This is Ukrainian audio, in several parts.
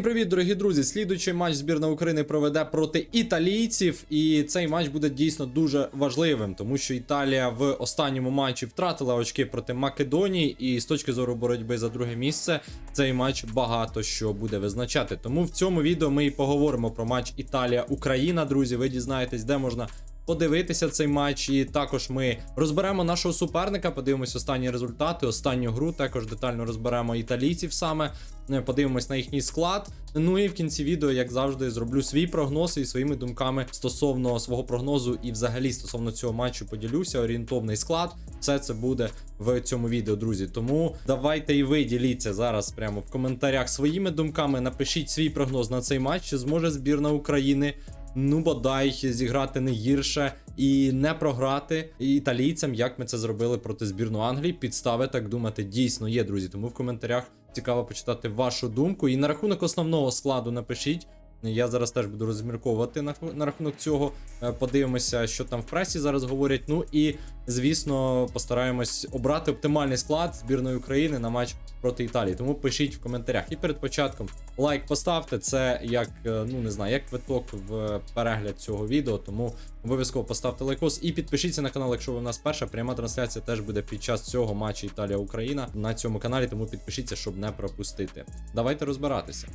Всім привіт, дорогі друзі! Слідуючий матч збірна України проведе проти італійців, і цей матч буде дійсно дуже важливим, тому що Італія в останньому матчі втратила очки проти Македонії, і з точки зору боротьби за друге місце цей матч багато що буде визначати. Тому в цьому відео ми і поговоримо про матч Італія-Україна. Друзі, ви дізнаєтесь, де можна подивитися цей матч. І також ми розберемо нашого суперника, подивимось останні результати, останню гру. Також детально розберемо італійців саме. е, Подивимось на їхній склад. Ну і в кінці відео, як завжди, зроблю свій прогноз і своїми думками стосовно свого прогнозу і взагалі стосовно цього матчу поділюся. Орієнтовний склад. Все це буде в цьому відео, друзі. Тому давайте і ви діліться зараз прямо в коментарях своїми думками. Напишіть свій прогноз на цей матч. Чи зможе збірна України ну бодай зіграти не гірше і не програти італійцям, як ми це зробили проти збірної Англії. Підстави так думати дійсно є, друзі. Тому в коментарях цікаво почитати вашу думку. І на рахунок основного складу напишіть. Я зараз теж буду розмірковувати на, на рахунок цього. Е, Подивимося, що там в пресі зараз говорять. Ну і звісно, постараємось обрати оптимальний склад збірної України на матч проти Італії. Тому пишіть в коментарях. І перед початком лайк поставте. Це як е, ну не знаю, як квиток в перегляд цього відео. Тому обов'язково поставте лайкос і підпишіться на канал, якщо ви в нас перша. Пряма трансляція теж буде під час цього матчу Італія-Україна на цьому каналі. Тому підпишіться, щоб не пропустити. Давайте розбиратися.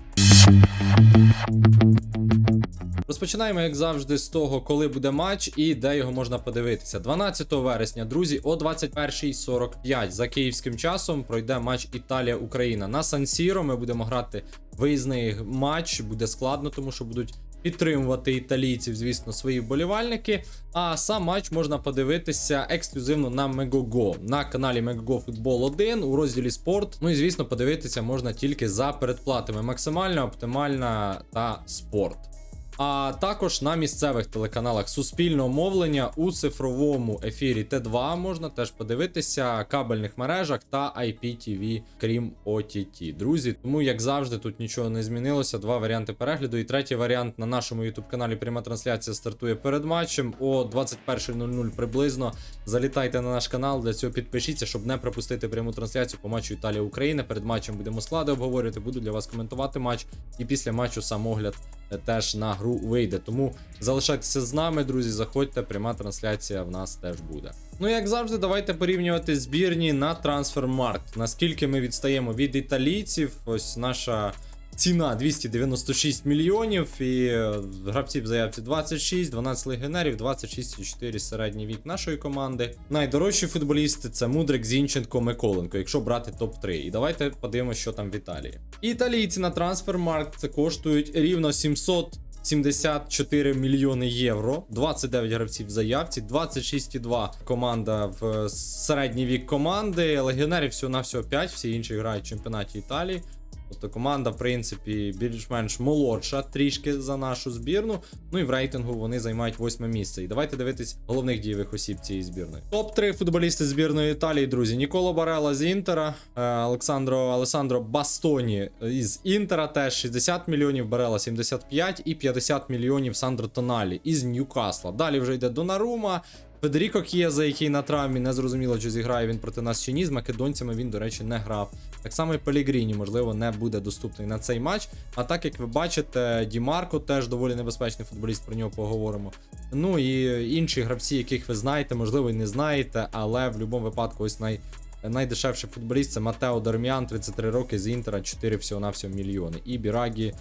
Розпочинаємо, як завжди, з того, коли буде матч і де його можна подивитися. 12 вересня, друзі, о 21.45 за київським часом пройде матч Італія-Україна. На Сан-Сіро ми будемо грати виїзний матч. Буде складно, тому що будуть підтримувати італійців, звісно, свої вболівальники. А сам матч можна подивитися ексклюзивно на Мегого на каналі Мегого Футбол 1 у розділі спорт. Ну і звісно, подивитися можна тільки за передплатами. Максимальна, оптимальна та спорт. А також на місцевих телеканалах суспільного мовлення у цифровому ефірі Т2 можна теж подивитися кабельних мережах та IPTV, крім OTT. Друзі, тому як завжди, тут нічого не змінилося. Два варіанти перегляду. І третій варіант на нашому youtube каналі пряма трансляція стартує перед матчем о 21.00 приблизно. Залітайте на наш канал. Для цього підпишіться, щоб не пропустити пряму трансляцію по матчу Італія-Україна. Перед матчем будемо склади обговорювати. Буду для вас коментувати матч. І після матчу сам огляд е, теж на гру вийде. Тому залишайтеся з нами, друзі. Заходьте, пряма трансляція в нас теж буде. Ну, як завжди, давайте порівнювати збірні на трансфермаркт. Наскільки ми відстаємо від італійців, ось наша. Ціна 296 мільйонів і е, гравців в заявці 26, 12 легіонерів, 26,4 середній вік нашої команди. Найдорожчі футболісти це Мудрик, Зінченко, Миколенко, якщо брати топ-3. І давайте подивимося, що там в Італії. Італійці на трансфермаркт коштують рівно 700 74 мільйони євро, 29 гравців в заявці, 26,2 команда в середній вік команди. Легіонерів всього на всього 5, всі інші грають в чемпіонаті Італії. Тобто команда, в принципі, більш-менш молодша трішки за нашу збірну. Ну і в рейтингу вони займають восьме місце. І давайте дивитись головних дієвих осіб цієї збірної. Топ-3 футболісти збірної Італії, друзі. Ніколо Барела з Інтера, е, Олександро Алесандро Бастоні із Інтера теж 60 мільйонів, Барела 75 і 50 мільйонів Сандро Тоналі із Ньюкасла. Далі вже йде Донарума. Федеріко К'єза, який на травмі не зрозуміло, чи зіграє він проти нас чи ні. З македонцями він, до речі, не грав. Так само і Пелігріні, можливо, не буде доступний на цей матч. А так як ви бачите, Дімарко теж доволі небезпечний футболіст, про нього поговоримо. Ну і інші гравці, яких ви знаєте, можливо, і не знаєте, але в будь-якому випадку, ось най. Найдешевший футболіст це Матео Дарміан, 33 роки з Інтера, 4 всього-навсього мільйони. І Бірагі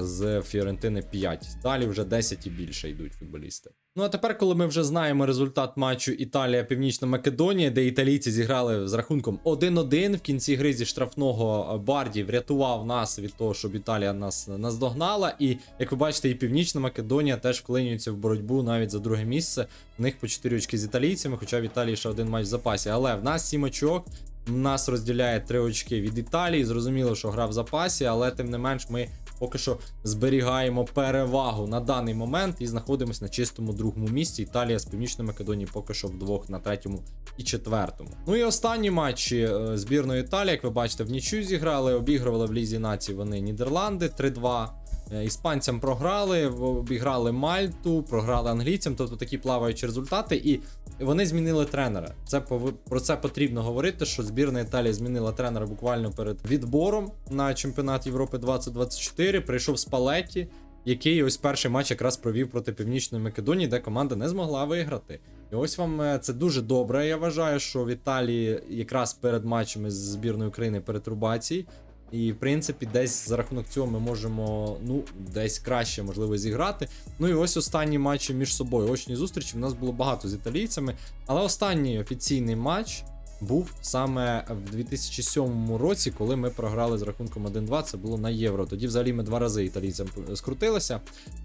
з Фіорентини 5. Далі вже 10 і більше йдуть футболісти. Ну а тепер, коли ми вже знаємо результат матчу Італія-Північна Македонія, де італійці зіграли з рахунком 1-1 в кінці гри зі штрафного Барді врятував нас від того, щоб Італія нас наздогнала. І як ви бачите, і Північна Македонія теж вклинюється в боротьбу навіть за друге місце. В них по 4 очки з італійцями, хоча в Італії ще один матч в запасі. Але в нас 7 очок. Нас розділяє 3 очки від Італії. Зрозуміло, що гра в запасі, але тим не менш ми поки що зберігаємо перевагу на даний момент і знаходимося на чистому другому місці. Італія з Північної Македонії поки що вдвох на третьому і четвертому. Ну і останні матчі е, збірної Італії, як ви бачите, в нічю зіграли, обігрували в Лізі нації вони Нідерланди 3-2. Е, Іспанцям програли, обіграли Мальту, програли англійцям, тобто такі плаваючі результати. І вони змінили тренера. Це про це потрібно говорити. Що збірна Італії змінила тренера буквально перед відбором на чемпіонат Європи 2024. Прийшов Спалетті, який ось перший матч якраз провів проти Північної Македонії, де команда не змогла виграти. І ось вам е, це дуже добре. Я вважаю, що в Італії якраз перед матчами з збірною України перетрубації. І в принципі, десь за рахунок цього ми можемо ну десь краще можливо зіграти. Ну і ось останні матчі між собою. Очні зустрічі. У нас було багато з італійцями, але останній офіційний матч був саме в 2007 році, коли ми програли з рахунком 1-2. Це було на євро. Тоді взагалі ми два рази італійцям скрутилися.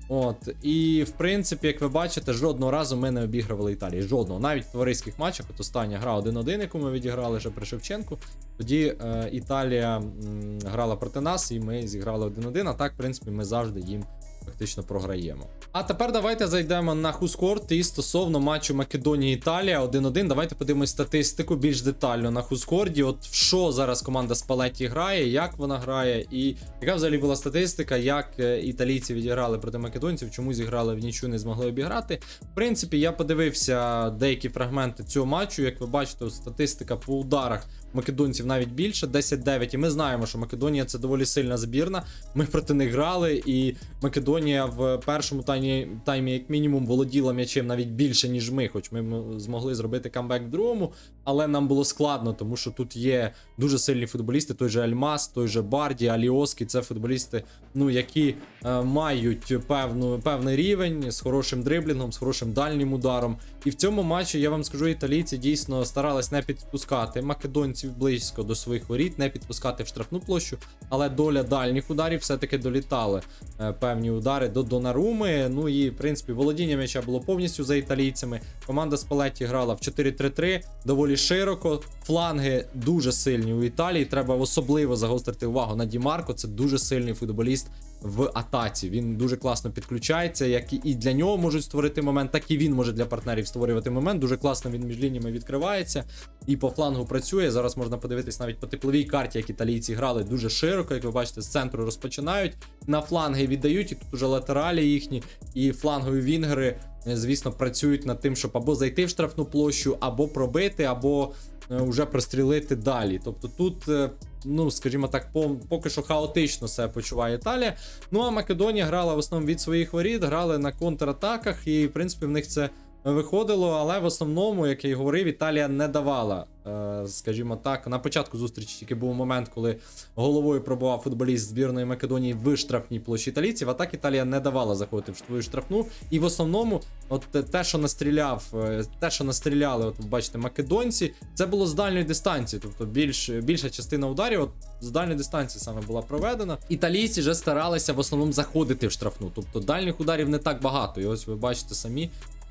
От і в принципі, як ви бачите, жодного разу ми не обігрували Італії. Жодного, навіть в товариських матчах. От остання гра 1-1, яку ми відіграли ще при Шевченку. Тоді е, Італія м, грала проти нас, і ми зіграли 1-1. А так, в принципі, ми завжди їм фактично програємо. А тепер давайте зайдемо на Хускорт і стосовно матчу Македонія-Італія 1-1. Давайте подивимось статистику більш детально на Хускорді. От в що зараз команда Спалетті грає, як вона грає, і яка взагалі була статистика, як е, італійці відіграли проти македонців, чому зіграли в нічу, не змогли обіграти. В принципі, я подивився деякі фрагменти цього матчу. Як ви бачите, статистика по ударах македонців навіть більше 10-9. І ми знаємо, що Македонія це доволі сильна збірна. Ми проти них грали, і Македонія в першому таймі, таймі як мінімум, володіла м'ячем навіть більше, ніж ми. Хоч ми змогли зробити камбек в другому, але нам було складно, тому що тут є дуже сильні футболісти. Той же Альмас, той же Барді, Аліоски. Це футболісти, ну які е, мають певну, певний рівень з хорошим дриблінгом, з хорошим дальнім ударом. І в цьому матчі я вам скажу, італійці дійсно старались не підпускати македонців близько до своїх воріт, не підпускати в штрафну площу, але доля дальніх ударів все-таки долітали е, певні удари до Донаруми. Ну і в принципі володіння м'яча було повністю за італійцями. Команда Спалетті грала в 4-3-3, доволі широко. Фланги дуже сильні у Італії. Треба особливо загострити увагу на Дімарко. Це дуже сильний футболіст в атаці. Він дуже класно підключається, як і- для нього можуть створити момент, так і він може для партнерів створювати момент. Дуже класно він між лініями відкривається і по флангу працює. Зараз можна подивитись навіть по тепловій карті, як італійці грали дуже широко. Як ви бачите, з центру розпочинають. На фланги віддають, і тут уже латералі їхні, і флангові вінгери, е, звісно, працюють над тим, щоб або зайти в штрафну площу, або пробити, або вже прострілити далі. Тобто тут. е, Ну, скажімо так, поки що хаотично себе почуває Італія. Ну а Македонія грала в основному від своїх воріт, грали на контратаках, і в принципі в них це виходило. Але в основному, як я й говорив, Італія не давала, е, скажімо так, на початку зустрічі тільки був момент, коли головою пробував футболіст збірної Македонії в штрафній площі італійців. А так Італія не давала заходити в свою штрафну. І в основному, от те- те, що настріляв, е, те, що настріляли, от ви бачите, македонці, це було з дальньої дистанції. Тобто більш, більша частина ударів от з дальньої дистанції саме була проведена. Італійці вже старалися в основному заходити в штрафну. Тобто дальніх ударів не так багато. І ось ви бачите самі,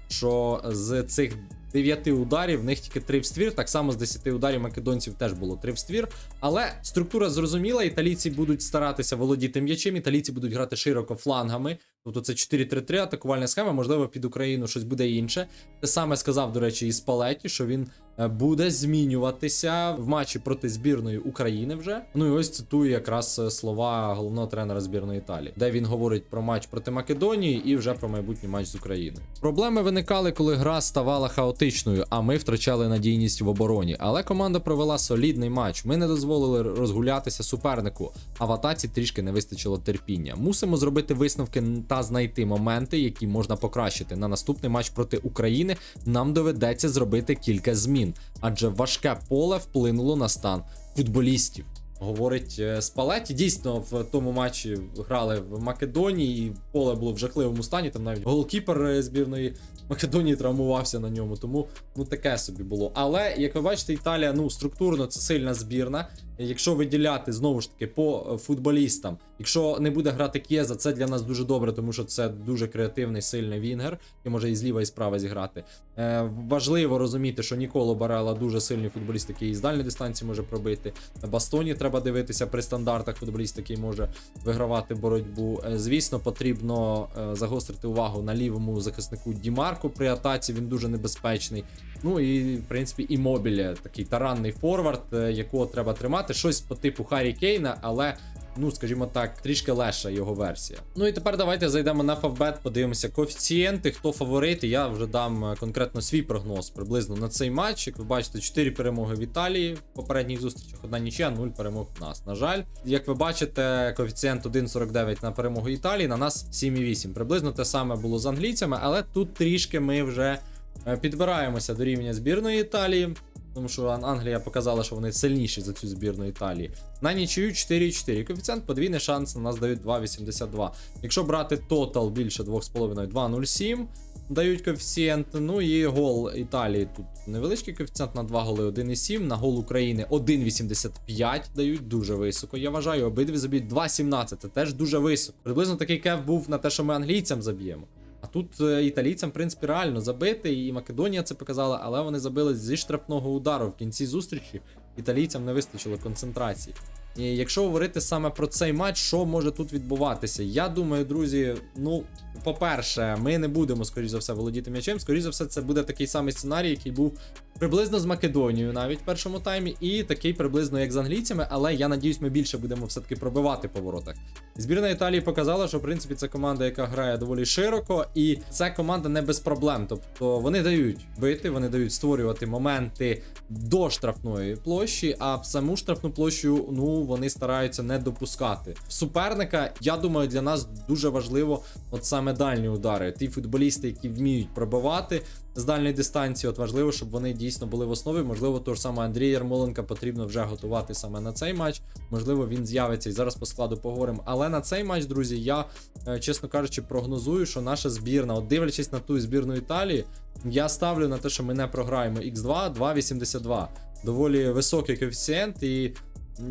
що з цих 9 ударів в них тільки 3 в ствір. Так само з 10 ударів македонців теж було 3 в ствір. Але структура зрозуміла, італійці будуть старатися володіти м'ячем, італійці будуть грати широко флангами. Тобто це 4-3-3 атакувальна схема, можливо, під Україну щось буде інше. Те саме сказав, до речі, і Спалеті, що він буде змінюватися в матчі проти збірної України вже. Ну і ось цитую якраз е, слова головного тренера збірної Італії, де він говорить про матч проти Македонії і вже про майбутній матч з Україною. Проблеми виникали, коли гра ставала хаотичною, а ми втрачали надійність в обороні. Але команда провела солідний матч. Ми не дозволили розгулятися супернику, а в атаці трішки не вистачило терпіння. Мусимо зробити висновки та знайти моменти, які можна покращити. На наступний матч проти України нам доведеться зробити кілька змін, адже важке поле вплинуло на стан футболістів. Говорить е, Спалеті. Дійсно, в тому матчі грали в Македонії, і поле було в жахливому стані. Там навіть голкіпер е, збірної Македонії травмувався на ньому. Тому ну таке собі було. Але як ви бачите, Італія ну структурно це сильна збірна. Якщо виділяти знову ж таки по е, футболістам, якщо не буде грати Кєза, це для нас дуже добре, тому що це дуже креативний, сильний вінгер, і може і зліва, і справа зіграти. Е, важливо розуміти, що Ніколо Барела дуже сильний футболіст, який з дальньої дистанції може пробити. Бастоні треба дивитися при стандартах футболіст, який може вигравати боротьбу. Е, звісно, потрібно е, загострити увагу на лівому захиснику Дімарку при атаці. Він дуже небезпечний. Ну і в принципі і мобілі, такий таранний форвард, е, якого треба тримати. Щось по типу Харі Кейна, але ну скажімо так, трішки легша його версія. Ну і тепер давайте зайдемо на Фавбет, подивимося коефіцієнти, хто фаворити. Я вже дам е, конкретно свій прогноз приблизно на цей матч. Як ви бачите, 4 перемоги в Італії в попередніх зустрічах, одна нічия, 0 перемог в нас. На жаль, як ви бачите, коефіцієнт 1,49 на перемогу Італії, на нас 7,8. Приблизно те саме було з англійцями, але тут трішки ми вже е, підбираємося до рівня збірної Італії. Тому що Англія показала, що вони сильніші за цю збірну Італії. На нічию 4,4. Коефіцієнт подвійний шанс на нас дають 2,82. Якщо брати тотал більше 2,5, 2,07 дають коефіцієнт. Ну і гол Італії тут невеличкий коефіцієнт на 2 голи 1,7. На гол України 1,85 дають дуже високо. Я вважаю, обидві заб'ють 2,17. Це теж дуже високо. Приблизно такий кеф був на те, що ми англійцям заб'ємо. Тут е, італійцям, в принципі, реально забити, і Македонія це показала, але вони забили зі штрафного удару в кінці зустрічі. Італійцям не вистачило концентрації. І якщо говорити саме про цей матч, що може тут відбуватися? Я думаю, друзі, ну, по-перше, ми не будемо, скоріш за все, володіти м'ячем. Скоріш за все, це буде такий самий сценарій, який був приблизно з Македонією навіть в першому таймі, і такий приблизно як з англійцями, але я надіюсь, ми більше будемо все-таки пробивати по воротах. Збірна Італії показала, що в принципі це команда, яка грає доволі широко, і це команда не без проблем. Тобто вони дають бити, вони дають створювати моменти до штрафної площі, а в саму штрафну площу ну вони стараються не допускати. Суперника, я думаю, для нас дуже важливо от саме дальні удари. Ті футболісти, які вміють пробивати з дальньої дистанції, от важливо, щоб вони дійсно були в основі. Можливо, того ж саме Андрія Ярмоленка потрібно вже готувати саме на цей матч. Можливо, він з'явиться і зараз по складу поговоримо. Але на цей матч, друзі, я, е, чесно кажучи, прогнозую, що наша збірна, от дивлячись на ту збірну Італії, я ставлю на те, що ми не програємо X2 2,82. Доволі високий коефіцієнт, і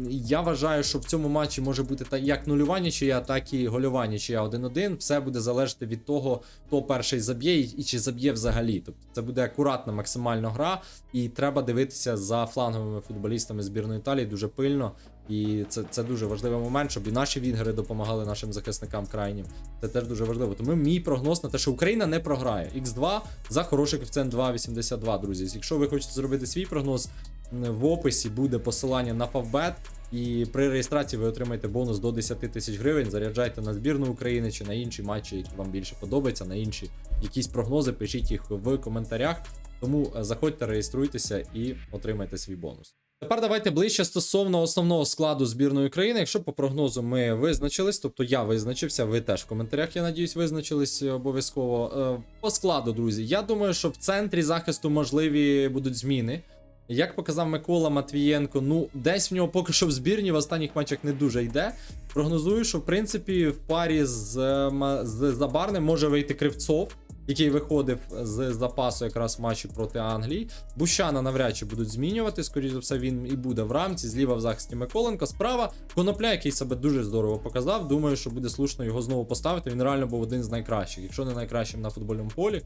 я вважаю, що в цьому матчі може бути як нульова нічия, так і гольова нічия 1-1. Все буде залежати від того, хто перший заб'є і чи заб'є взагалі. Тобто це буде акуратна максимально гра, і треба дивитися за фланговими футболістами збірної Італії дуже пильно. І це, це дуже важливий момент, щоб і наші вінгери допомагали нашим захисникам крайнім. Це теж дуже важливо. Тому мій прогноз на те, що Україна не програє. X2 за хороший коефіцієнт 2,82, друзі. Якщо ви хочете зробити свій прогноз, в описі буде посилання на Favbet. І при реєстрації ви отримаєте бонус до 10 тисяч гривень. Заряджайте на збірну України чи на інші матчі, які вам більше подобаються, на інші якісь прогнози, пишіть їх в коментарях. Тому е, заходьте, реєструйтеся і отримайте свій бонус. Тепер давайте ближче стосовно основного складу збірної України. Якщо по прогнозу ми визначились, тобто я визначився, ви теж в коментарях, я надіюсь, визначились е, обов'язково. Е, По складу, друзі, я думаю, що в центрі захисту можливі будуть зміни. Як показав Микола Матвієнко, ну десь в нього поки що в збірні в останніх матчах не дуже йде. Прогнозую, що в принципі в парі з, е, з Забарним може вийти Кривцов, який виходив з запасу якраз в матчі проти Англії. Бущана навряд чи будуть змінювати. Скоріше за все, він і буде в рамці. Зліва в захисті Миколенко. Справа Конопля, який себе дуже здорово показав. Думаю, що буде слушно його знову поставити. Він реально був один з найкращих, якщо не найкращим на футбольному полі.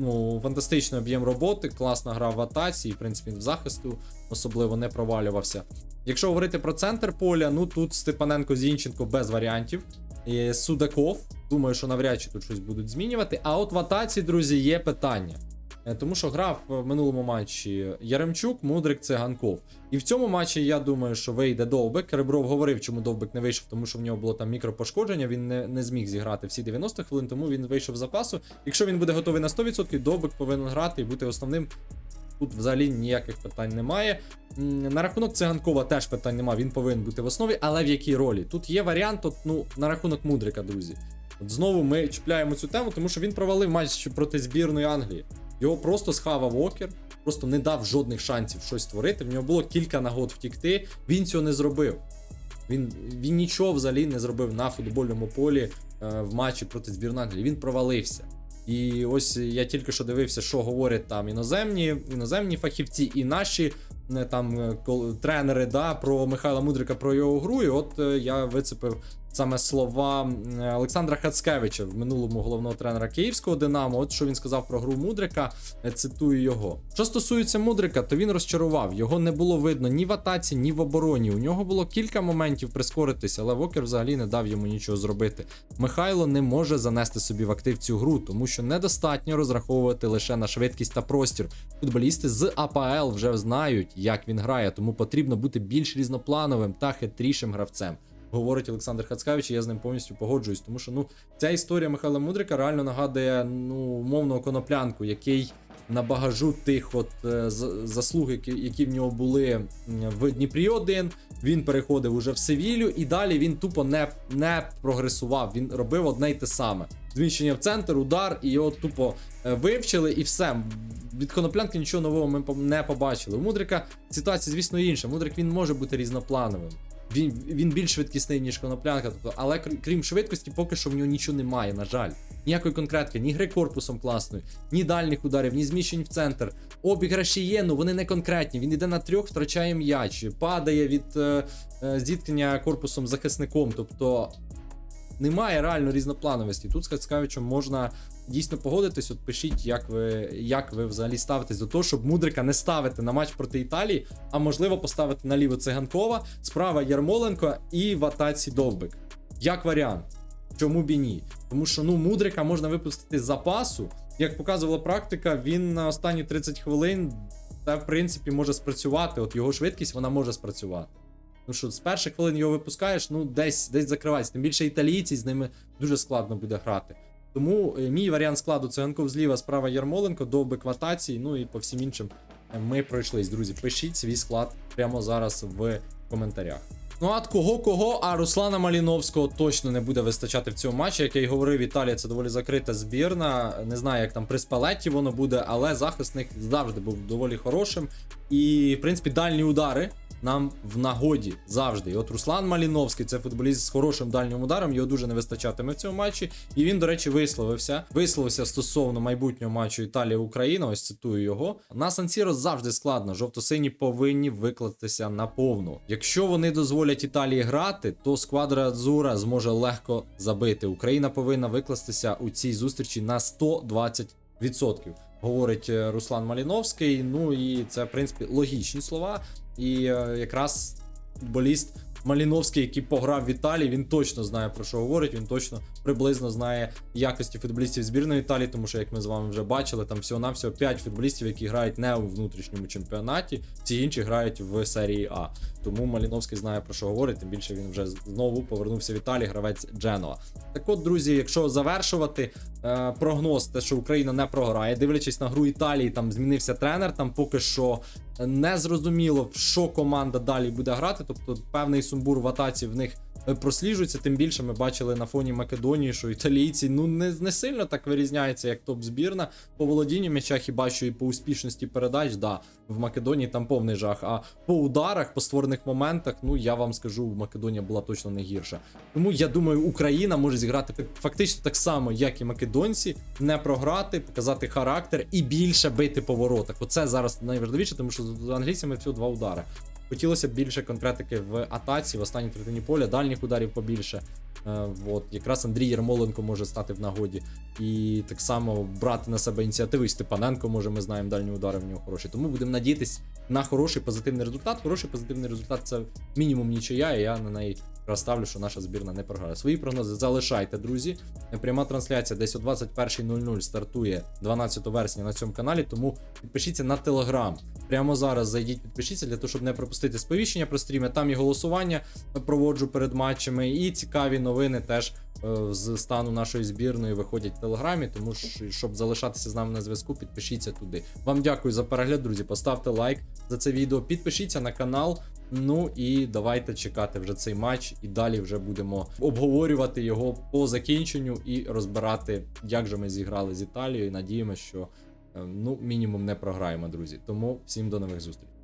Ну, фантастичний об'єм роботи, класна гра в атаці, і в принципі в захисту особливо не провалювався. Якщо говорити про центр поля, ну тут Степаненко Зінченко без варіантів. І Судаков, думаю, що навряд чи тут щось будуть змінювати. А от в атаці, друзі, є питання. Е, Тому що грав в минулому матчі Яремчук, Мудрик, Циганков. І в цьому матчі я думаю, що вийде Довбик. Ребров говорив, чому Довбик не вийшов, тому що в нього було там мікропошкодження. Він не, не зміг зіграти всі 90 хвилин, тому він вийшов з запасу. Якщо він буде готовий на 100%, Довбик повинен грати і бути основним. Тут взагалі ніяких питань немає. На рахунок циганкова теж питань немає, він повинен бути в основі, але в якій ролі? Тут є варіант, от, ну, на рахунок Мудрика, друзі. От знову ми чіпляємо цю тему, тому що він провалив матч проти збірної Англії. Його просто схавав Окер, просто не дав жодних шансів щось створити. В нього було кілька нагод втікти. Він цього не зробив. Він, він нічого взагалі не зробив на футбольному полі е, в матчі проти збірної Англії. Він провалився. І ось я тільки що дивився, що говорять там іноземні, іноземні фахівці і наші там е, тренери да, про Михайла Мудрика, про його гру. І от е, я вицепив саме слова Олександра Хацкевича, в минулому головного тренера київського Динамо. От що він сказав про гру Мудрика. е, Цитую його. Що стосується Мудрика, то він розчарував. Його не було видно ні в атаці, ні в обороні. У нього було кілька моментів прискоритися, але Вокер взагалі не дав йому нічого зробити. Михайло не може занести собі в актив цю гру, тому що недостатньо розраховувати лише на швидкість та простір. Футболісти з АПЛ вже знають, як він грає, тому потрібно бути більш різноплановим та хитрішим гравцем. говорить Олександр Хацкевич, і я з ним повністю погоджуюсь. Тому що ну ця історія Михайла Мудрика реально нагадує ну умовного коноплянку, який на багажу тих от е, заслуг, які, які в нього були в Дніпрі 1 він переходив уже в Севілью, і далі він тупо не, не прогресував. Він робив одне й те саме. Зміщення в центр, удар, і його тупо е, вивчили, і все. Від коноплянки нічого нового ми не побачили. У Мудрика ситуація, звісно, інша. Мудрик він може бути різноплановим. Він, він більш швидкісний, ніж коноплянка. Тобто, але крім швидкості, поки що в нього нічого немає, на жаль. Ніякої конкретики, ні гри корпусом класної, ні дальніх ударів, ні зміщень в центр. Обіграші є, ну вони не конкретні. Він іде на трьох, втрачає м'яч, падає від е, е, зіткнення корпусом захисником. Тобто немає реально різноплановості. Тут з Хацкавичем можна дійсно погодитись. От пишіть, як ви, як ви взагалі ставитесь до того, щоб Мудрика не ставити на матч проти Італії, а можливо поставити наліво Циганкова, справа Ярмоленко і в атаці Довбик. Як варіант. Чому б і ні? Тому що ну Мудрика можна випустити з запасу. Як показувала практика, він на останні 30 хвилин та в принципі може спрацювати. От його швидкість вона може спрацювати. Ну що, з перших хвилин його випускаєш, ну десь десь закривається. Тим більше італійці з ними дуже складно буде грати. Тому е, мій варіант складу це Ганков зліва, справа Ярмоленко, довбик в атаці, ну і по всім іншим е, ми пройшлись. Друзі, пишіть свій склад прямо зараз в коментарях. Ну а кого кого, а Руслана Маліновського точно не буде вистачати в цьому матчі. Як я й говорив, Італія це доволі закрита збірна. Не знаю, як там при спалеті воно буде, але захист них завжди був доволі хорошим. І, в принципі, дальні удари нам в нагоді завжди. І от Руслан Маліновський, це футболіст з хорошим дальнім ударом, його дуже не вистачатиме в цьому матчі. І він, до речі, висловився. Висловився стосовно майбутнього матчу Італія-Україна. Ось цитую його. На Сан-Сіро завжди складно. Жовто-сині повинні викластися на повну. Якщо вони дозволять Італії грати, то сквадра Азура зможе легко забити. Україна повинна викластися у цій зустрічі на 120%. Говорить е, Руслан Маліновський. Ну і це, в принципі, логічні слова. І е, якраз футболіст Маліновський, який пограв в Італії, він точно знає про що говорить. Він точно приблизно знає якості футболістів збірної Італії, тому що, як ми з вами вже бачили, там всього-навсього 5 футболістів, які грають не у внутрішньому чемпіонаті, всі інші грають в серії А. Тому Маліновський знає про що говорить. Тим більше він вже знову повернувся в Італію, гравець Дженова. Так от, друзі, якщо завершувати е, прогноз, те, що Україна не програє, дивлячись на гру Італії, там змінився тренер, там поки що не зрозуміло, що команда далі буде грати. Тобто певний сумбур в атаці в них просліджується. Тим більше ми бачили на фоні Македонії, що італійці ну не, не сильно так вирізняються, як топ-збірна. По володінню м'яча хіба що і по успішності передач, да, в Македонії там повний жах. А по ударах, по створених моментах, ну я вам скажу, Македонія була точно не гірша. Тому я думаю, Україна може зіграти фактично так само, як і македонці, не програти, показати характер і більше бити по воротах. Оце зараз найважливіше, тому що з англійцями всього два удари. Хотілося б більше конкретики в атаці, в останній третині поля, дальніх ударів побільше. Е, от, якраз Андрій Ярмоленко може стати в нагоді. І так само брати на себе ініціативу. І Степаненко може, ми знаємо, дальні удари в нього хороші. Тому будемо надіятись на хороший позитивний результат. Хороший позитивний результат це мінімум нічия, і я на неї розставлю, що наша збірна не програє. Свої прогнози залишайте, друзі. Пряма трансляція десь о 21.00 стартує 12 вересня на цьому каналі, тому підпишіться на телеграм. Прямо зараз зайдіть, підпишіться для того, щоб не пропустити сповіщення про стріми. Там і голосування проводжу перед матчами, і цікаві новини теж е, з стану нашої збірної виходять в телеграмі. Тому що, щоб залишатися з нами на зв'язку, підпишіться туди. Вам дякую за перегляд, друзі. Поставте лайк за це відео, підпишіться на канал. Ну і давайте чекати вже цей матч, і далі вже будемо обговорювати його по закінченню і розбирати, як же ми зіграли з Італією. Надіємося, що е, ну мінімум не програємо, друзі. Тому всім до нових зустрічей.